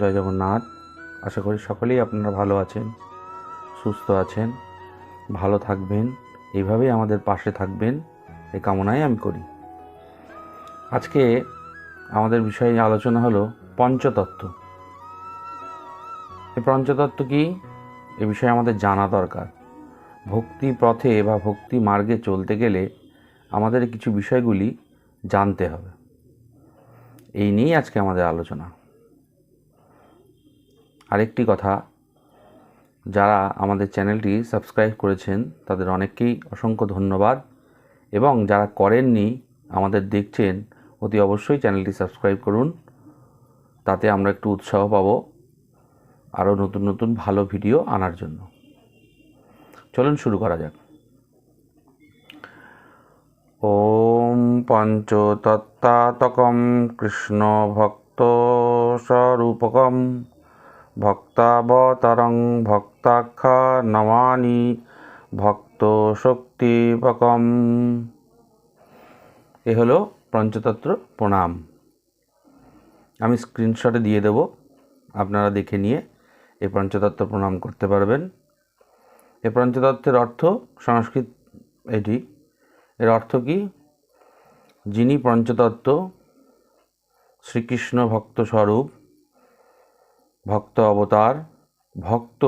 জয় জগন্নাথ। আশা করি সকলেই আপনারা ভালো আছেন, সুস্থ আছেন, ভালো থাকবেন, এইভাবেই আমাদের পাশে থাকবেন, এই কামনাই আমি করি। আজকে আমাদের বিষয়ে আলোচনা হলো পঞ্চতত্ত্ব। এই পঞ্চতত্ত্ব কি? এ বিষয়ে আমাদের জানা দরকার। ভক্তি পথে বা ভক্তি মার্গে চলতে গেলে আমাদের কিছু বিষয়গুলি জানতে হবে। এই নিয়েই আজকে আমাদের আলোচনা। আরেকটি কথা, যারা আমাদের চ্যানেলটি সাবস্ক্রাইব করেছেন তাদের অনেককেই অসংখ্য ধন্যবাদ এবং যারা করেননি, আমাদের দেখছেন, অতি অবশ্যই চ্যানেলটি সাবস্ক্রাইব করুন। তাতে আমরা একটু উৎসাহ পাবো আরও নতুন নতুন ভালো ভিডিও আনার জন্য। চলুন শুরু করা যাক। ওম পঞ্চতত্ত্বাতকম কৃষ্ণ ভক্ত স্বরূপকম ভক্তাবতরং ভক্তাক্ষা নমানি ভক্ত শক্তিপকম এ হলো পঞ্চতত্ত্র প্রণাম। আমি স্ক্রিনশটে দিয়ে দেব, আপনারা দেখে নিয়ে এই পঞ্চতত্ত্ব প্রণাম করতে পারবেন। এই পঞ্চতত্ত্বের অর্থ সংস্কৃত, এটি, এর অর্থ কি? যিনি পঞ্চতত্ত্ব, শ্রীকৃষ্ণ ভক্ত স্বরূপ ভক্ত অবতার, ভক্ত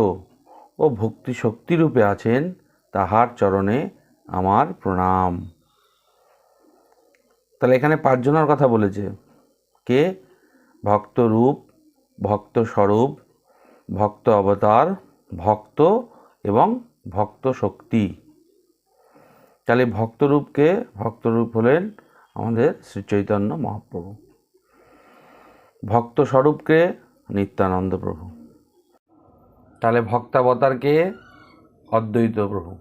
ও ভক্তি শক্তিরূপে আছেন, তাহার চরণে আমার প্রণাম। তাহলে এখানে পাঁচজনের কথা বলেছে। কে? ভক্ত রূপ ভক্ত স্বরূপ ভক্ত অবতার, ভক্ত এবং ভক্ত শক্তি তাহলে ভক্তরূপকে, ভক্তরূপ হলেন আমাদের শ্রী চৈতন্য মহাপ্রভু। ভক্ত স্বরূপকে নিত্যানন্দ প্রভু। তাহলে ভক্তাবতারকে অদ্বৈত প্রভু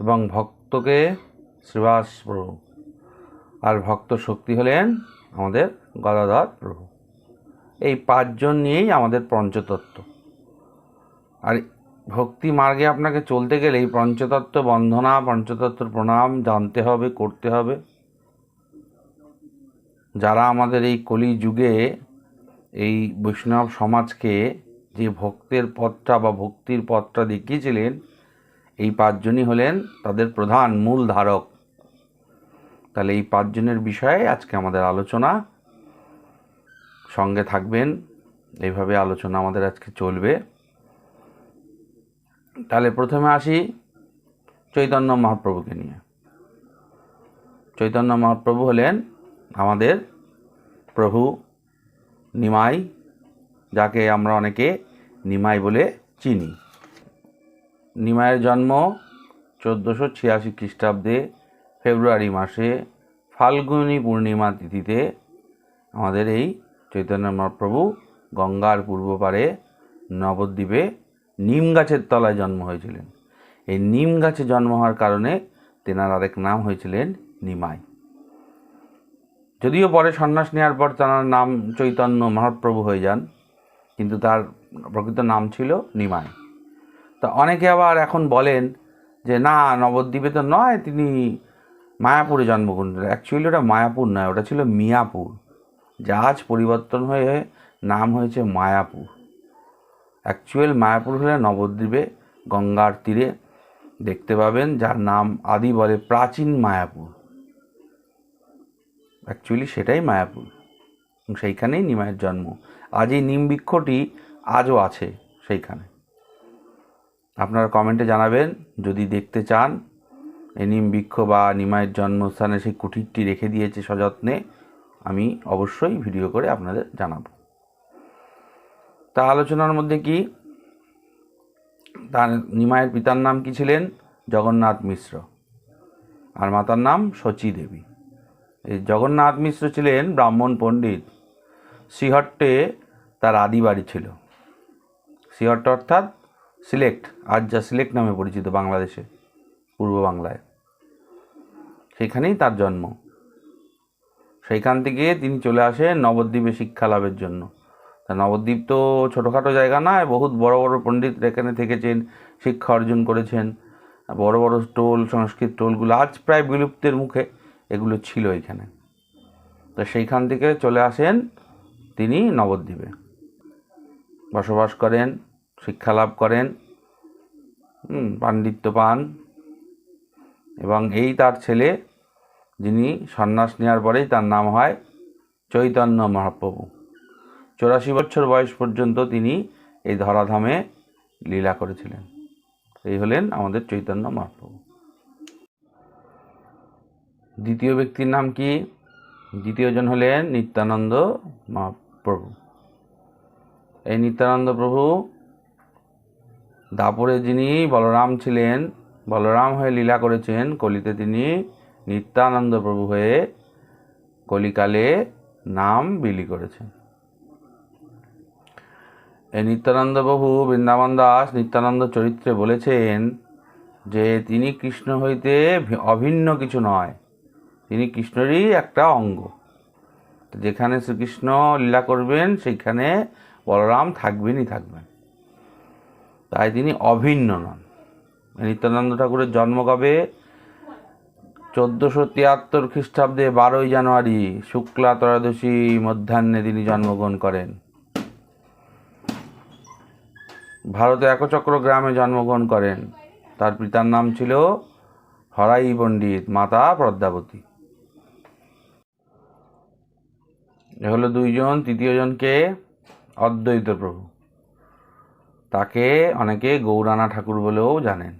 এবং ভক্তকে শ্রীবাস প্রভু। আর ভক্ত শক্তি হলেন আমাদের গদাধর প্রভু। এই পাঁচজন নিয়েই আমাদের পঞ্চতত্ত্ব। আর ভক্তি মার্গে আপনাকে চলতে গেলে এই পঞ্চতত্ত্ব বন্ধনা, পঞ্চতত্ত্ব প্রণাম জানতে হবে, করতে হবে। যারা আমাদের এই কলি যুগে এই বৈষ্ণব সমাজকে যে ভক্তের পথটা বা ভক্তির পথটা দেখিয়েছিলেন, এই পাঁচজনই হলেন তাদের প্রধান মূল ধারক। তাহলে এই পাঁচজনের বিষয়ে আজকে আমাদের আলোচনা। সঙ্গে থাকবেন, এইভাবে আলোচনা আমাদের আজকে চলবে। তাহলে প্রথমে আসি চৈতন্য মহাপ্রভুকে নিয়ে। চৈতন্য মহাপ্রভু হলেন আমাদের প্রভু নিমাই, যাকে আমরা অনেকে নিমাই বলে চিনি। নিমাইয়ের জন্ম চোদ্দোশো ছিয়াশি খ্রিস্টাব্দে ফেব্রুয়ারি মাসে ফাল্গুনী পূর্ণিমা তিথিতে আমাদের এই চৈতন্য মহাপ্রভু গঙ্গার পূর্ব পারে নবদ্বীপে নিম গাছের তলায় জন্ম হয়েছিলেন। এই নিম গাছে জন্ম হওয়ার কারণে তেনার আরেক নাম হয়েছিলেন নিমাই। যদিও পরে সন্ন্যাস নেওয়ার পর তার নাম চৈতন্য মহাপ্রভু হয়ে যান, কিন্তু তার প্রকৃত নাম ছিল নিমাই। তা অনেকে আবার এখন বলেন যে, না, নবদ্বীপে তো নয়, তিনি মায়াপুরে জন্মগ্রহণ অ্যাকচুয়ালি ওটা মায়াপুর নয়, ওটা ছিল মিয়াপুর। জাহাজ পরিবর্তন হয়ে নাম হয়েছে মায়াপুর। অ্যাকচুয়াল মায়াপুর হলে নবদ্বীপে গঙ্গার তীরে দেখতে পাবেন, যার নাম আদি বলে প্রাচীন মায়াপুর। অ্যাকচুয়ালি সেটাই মায়াপুর। সেইখানেই নিমায়ের জন্ম। আজ এই নিম বৃক্ষটি আজও আছে সেইখানে। আপনারা কমেন্টে জানাবেন, যদি দেখতে চান, এই নিম বৃক্ষ বা নিমায়ের জন্মস্থানে সেই কুটিরটি রেখে দিয়েছে সযত্নে, আমি অবশ্যই ভিডিও করে আপনাদের জানাব। তা আলোচনার মধ্যে কি? তার নিমায়ের পিতার নাম কি ছিলেন? জগন্নাথ মিশ্র। আর মাতার নাম শচী দেবী জগন্নাথ মিশ্র ছিলেন ব্রাহ্মণ পণ্ডিত। শ্রীহট্টে তার আদি বাড়ি ছিল। শ্রীহট্ট অর্থাৎ সিলেক্ট আজ যা সিলেক্ট নামে পরিচিত বাংলাদেশে, পূর্ব বাংলায়। সেখানেই তার জন্ম। সেইখান থেকে তিনি চলে আসেন নবদ্বীপে শিক্ষা লাভের জন্য। তা নবদ্বীপ তো ছোটোখাটো জায়গা নয়, বহুত বড় বড় পণ্ডিত এখানে থেকেছেন, শিক্ষা অর্জন করেছেন। বড় বড় টোল, সংস্কৃত টোলগুলো আজ প্রায় বিলুপ্তের মুখে। এগুলো ছিল এখানে। তো সেইখান থেকে চলে আসেন তিনি নবদ্বীপে। বসবাস করেন শিক্ষা লাভ করেন পাণ্ডিত্য পান এবং এই তার ছেলে যিনি সন্ন্যাস নেওয়ার পরেই তার নাম হয় চৈতন্য মহাপ্রভু। চৌরাশি বছর বয়স পর্যন্ত তিনি এই ধরাধামে লীলা করেছিলেন। এই হলেন আমাদের চৈতন্য মহাপ্রভু। দ্বিতীয় ব্যক্তির নাম কি? দ্বিতীয়জন হলেন নিত্যানন্দ মহাপ্রভু। এই নিত্যানন্দ প্রভু দাপরে যিনি বলরাম ছিলেন, বলরাম হয়ে লীলা করেছেন, কলিতে তিনি নিত্যানন্দ প্রভু হয়ে কলিকালে নাম বিলি করেছেন। এই নিত্যানন্দ প্রভু বৃন্দাবন দাস নিত্যানন্দ চরিত্রে বলেছেন যে তিনি কৃষ্ণ হইতে অভিন্ন কিছু নয়। তিনি কৃষ্ণেরই একটা অঙ্গ। যেখানে শ্রীকৃষ্ণ লীলা করবেন, সেইখানে বলরাম থাকবেনই থাকবেন। তাই তিনি অভিন্ন নন। নিত্যানন্দ ঠাকুরের জন্ম কবে? চোদ্দোশো তিয়াত্তর খ্রিস্টাব্দে বারোই জানুয়ারি, শুক্লা ত্রয়োদশী মধ্যাহ্নে তিনি জন্মগ্রহণ করেন। ভারতে একচক্র গ্রামে জন্মগ্রহণ করেন। তার পিতার নাম ছিল হরাই পণ্ডিত মাতা পদ্মাবতী। এ হলো দুইজন তৃতীয়জনকে অদ্বৈত প্রভু। তাকে অনেকে গৌরানা ঠাকুর বলেও জানেন।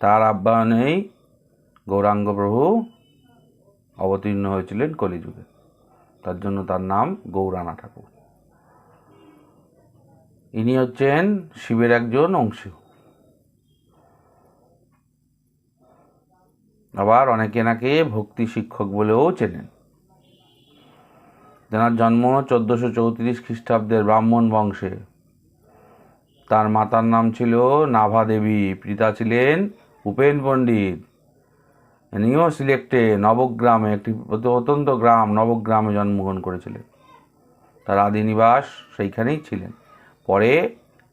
তার আহ্বানেই গৌরাঙ্গ প্রভু অবতীর্ণ হয়েছিলেন কলিযুগে। তার জন্য তার নাম গৌরানা ঠাকুর। ইনি হচ্ছেন শিবের একজন অংশ। আবার অনেকে নাকি ভক্তি শিক্ষক বলেও চেনেন। তেনার জন্ম চোদ্দোশো চৌত্রিশ খ্রিস্টাব্দের ব্রাহ্মণ বংশে। তার মাতার নাম ছিল নাভা দেবী, পিতা ছিলেন উপেন পণ্ডিত। নিউ সিলেক্টে নবগ্রামে একটি অত্যন্ত গ্রাম, নবগ্রামে জন্মগ্রহণ করেছিলেন। তার আদি নিবাস সেইখানেই ছিলেন। পরে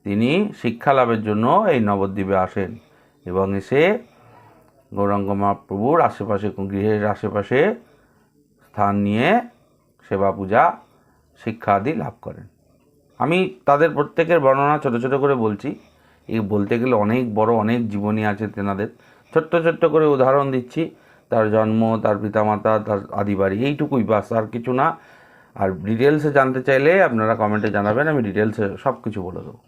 তিনি শিক্ষা লাভের জন্য এই নবদ্বীপে আসেন এবং এসে গৌরাঙ্গ মহাপ্রভুর আশেপাশে, গৃহের আশেপাশে স্থান নিয়ে সেবা পূজা শিক্ষা আদি লাভ করেন। আমি তাদের প্রত্যেকের বর্ণনা ছোট ছোট করে বলছি। এই বলতে গেলে অনেক বড়, অনেক জীবনী আছে তেনাদের। ছোট্ট ছোট্ট করে উদাহরণ দিচ্ছি। তার জন্ম, তার পিতামাতা, তার আদি বাড়ি, এইটুকুই বাস, আর কিছু না। আর ডিটেলসে জানতে চাইলে আপনারা কমেন্টে জানাবেন, আমি ডিটেলসে সব কিছু বলে দেবো।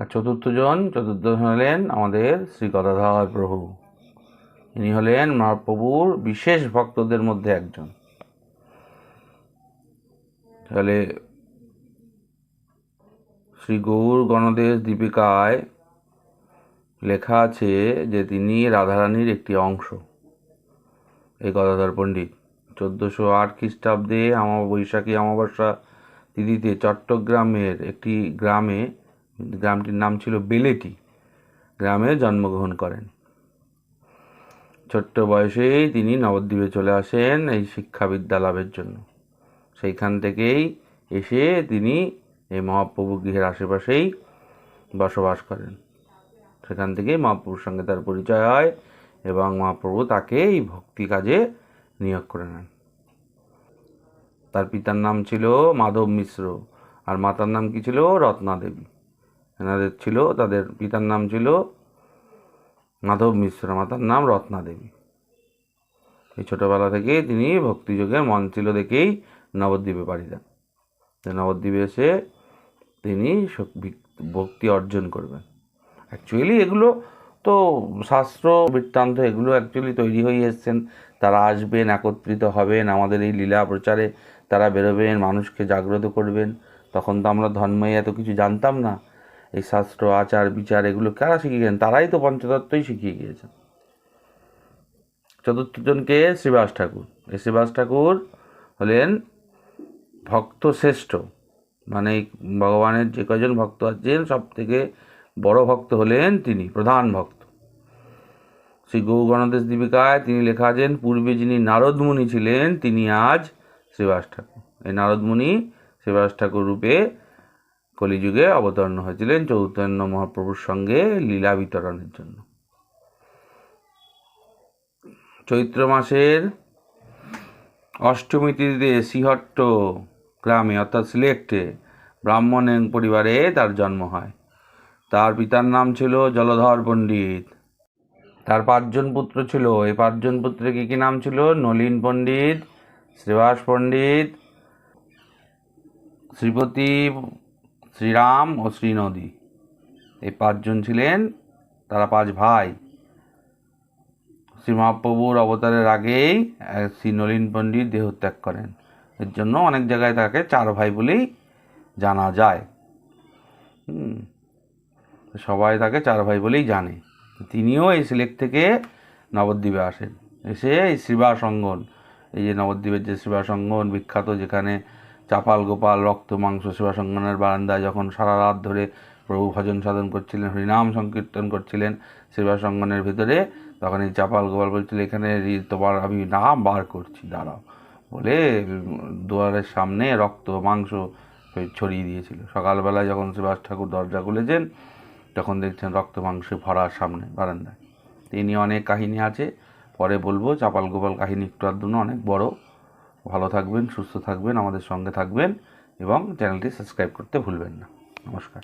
আর চতুর্থজন চতুর্থজন হলেন আমাদের শ্রী গদাধর প্রভু। ইনি হলেন মহাপ্রভুর বিশেষ ভক্তদের মধ্যে একজন। তাহলে শ্রী গৌর গণদেশ দীপিকায় লেখা আছে যে তিনি রাধারানীর একটি অংশ। এই গদাধর পণ্ডিত। চোদ্দোশো আট খ্রিস্টাব্দে আমা, বৈশাখী অমাবস্যা তিথিতে চট্টগ্রামের একটি গ্রামে, গ্রামটির নাম ছিল বেলেটি, গ্রামে জন্মগ্রহণ করেন। ছোট্ট বয়সেই তিনি নবদ্বীপে চলে আসেন এই শিক্ষাবিদ্যা লাভের জন্য। সেইখান থেকেই এসে তিনি এই মহাপ্রভু গৃহের আশেপাশেই বসবাস করেন। সেখান থেকেই মহাপ্রভুর সঙ্গে তার পরিচয় হয় এবং মহাপ্রভু তাকে এই ভক্তি কাজে নিয়োগ করে নেন। তার পিতার নাম ছিল মাধব মিশ্র আর মাতার নাম কি ছিল? রত্না দেবী। এনাদের ছিল, তাদের পিতার নাম ছিল মাধব মিশ্র, মাতার নাম রত্না দেবী। এই ছোটোবেলা থেকে তিনি ভক্তিযোগের মন ছিল দেখেই নবদ্বীপে পাড়ি দেন। নবদ্বীপে এসে তিনি ভক্তি অর্জন করবেন। অ্যাকচুয়ালি এগুলো তো শাস্ত্র, বৃত্তান্ত এগুলো অ্যাকচুয়ালি তৈরি হয়ে এসছেন। তারা আসবেন, একত্রিত হবেন, আমাদের এই লীলা প্রচারে তারা বেরোবেন, মানুষকে জাগ্রত করবেন। তখন তো আমরা ধর্মে এত কিছু জানতাম না। এই শাস্ত্র, আচার, বিচার এগুলো কারা শিখিয়ে গেছেন? তারাই তো পঞ্চতত্ত্বই শিখিয়ে গিয়েছেন। চতুর্থজনকে শ্রীবাস ঠাকুর। এই শ্রীবাস ঠাকুর হলেন ভক্ত শ্রেষ্ঠ মানে ভগবানের যে কজন ভক্ত আছেন সব থেকে বড় ভক্ত হলেন তিনি, প্রধান ভক্ত। শ্রী গৌ গণদেশ দীপিকায় তিনি লেখা আছেন, পূর্বে যিনি নারদমুনি ছিলেন, তিনি আজ শ্রীবাস ঠাকুর। এই নারদমুনি শ্রীবাস ঠাকুর রূপে কলিযুগে অবতরণ হয়েছিলেন চৈতন্য মহাপ্রভুর সঙ্গে লীলা বিতরণের জন্য। চৈত্র মাসের অষ্টমী তিথিতে শ্রীহট্ট গ্রামে, অর্থাৎ সিলেক্টে ব্রাহ্মণ পরিবারে তার জন্ম হয়। তার পিতার নাম ছিল জলধর পণ্ডিত। তার পাঁচজন পুত্র ছিল। এই পাঁচজন পুত্রের কী কী নাম ছিল? নলিন পণ্ডিত, শ্রীবাস পণ্ডিত, শ্রীপতি, শ্রীরাম ও শ্রীনদী। এই পাঁচজন ছিলেন তারা পাঁচ ভাই। শ্রী মহাপ্রভুর অবতারের আগেই শ্রী নলিন পণ্ডিত দেহত্যাগ করেন। এর জন্য অনেক জায়গায় তাকে চার ভাই বলেই জানা যায়। সবাই তাকে চার ভাই বলেই জানে। তিনিও এই সিলেট থেকে নবদ্বীপে আসেন। এসে এই শ্রীবাস অঙ্গন এই যে নবদ্বীপের যে শ্রীবাস অঙ্গন বিখ্যাত যেখানে চাপাল গোপাল, রক্ত মাংস শ্রীবাস অঙ্গনের বারান্দায় যখন সারা রাত ধরে প্রভু ভজন সাধন করছিলেন, হরিনাম সংকীর্তন করছিলেন শ্রীবাস অঙ্গনের ভিতরে, তখন এই চাপাল গোপাল বলছিল, এখানে তোমার আমি নাম বার করছি, দাঁড়াও। বলে দুয়ারের সামনে রক্ত মাংস ছড়িয়ে দিয়েছিল। সকালবেলায় যখন শ্রীবাস ঠাকুর দরজা খুলেছেন তখন দেখছেন রক্ত মাংসে ভরা সামনে বারান্দায়। তিনি অনেক কাহিনী আছে পরে বলব চাপাল গোপাল কাহিনী একটু আধটু না, অনেক বড়। ভালো থাকবেন সুস্থ থাকবেন আমাদের সঙ্গে থাকবেন এবং চ্যানেলটি সাবস্ক্রাইব করতে ভুলবেন না। নমস্কার।